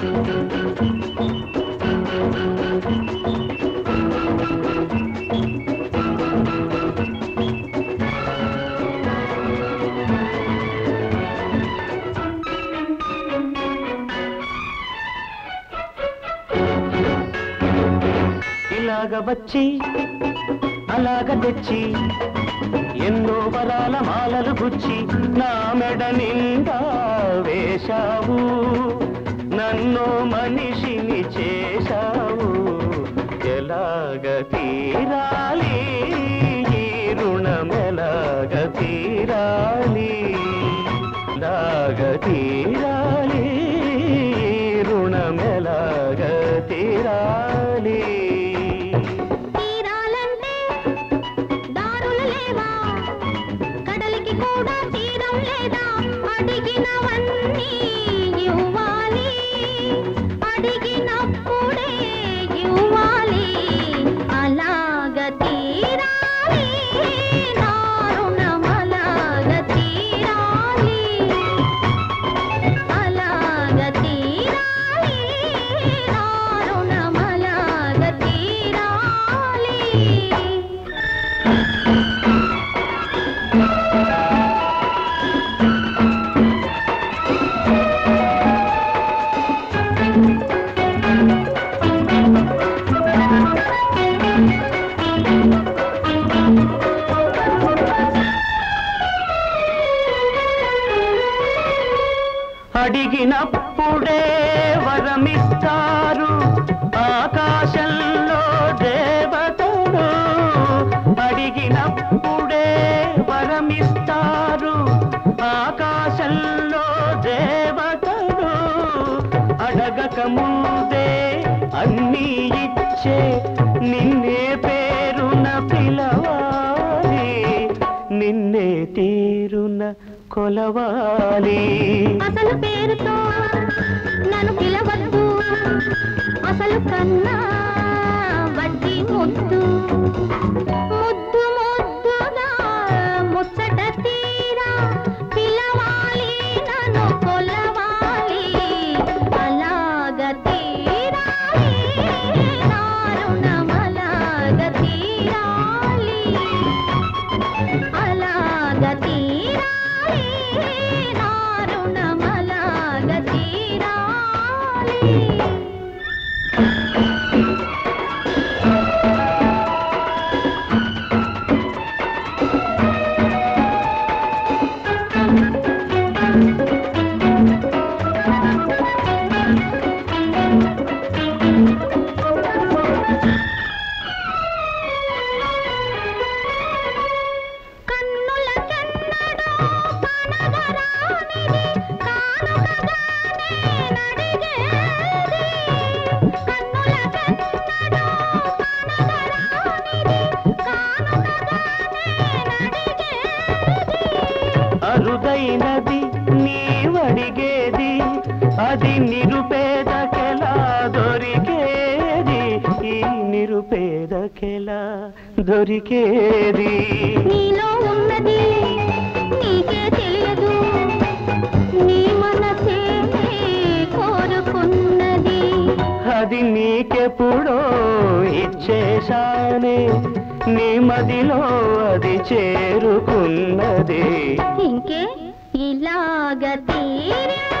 ఇలాగ వచ్చి అలాగ తెచ్చి ఎన్నో వరాల మాలలు గుచ్చి నా మెడ నిండా వేశావు. నన్ను మనిషిని చేశావు. ఎలాగ తీరాలి? ఈ రుణం ఎలాగ తీరాలి? లాగ తీరాలి? ఈ రుణం ఎలాగ తీరాలి? కూడా తీరం లేదా? అడిగి అడిగినప్పుడే వరమిస్తారు. ఆకాశంలో దేవతడు అడిగినప్పుడే వరమిస్తారు. ఆకాశంలో దేవతడు అడగక ముందే అన్నీ ఇచ్చే నిన్న కొలవాలి. అసలు పేరుతో నన్ను పిలవద్దు. అసలు కన్నా అరుదైనది నీవడిగేది అది నిరుపేదకెలా దొరికేది? ఈ నిరుపేదకెలా దొరికేది? నీలో ఉన్నది నీకే తెలియదు నీ మనసే కోరుకున్నది. అది నీకెప్పుడో ఇచ్చేశానే నీ మదిలో అది చేరుకున్నది. ఇంకే की लागत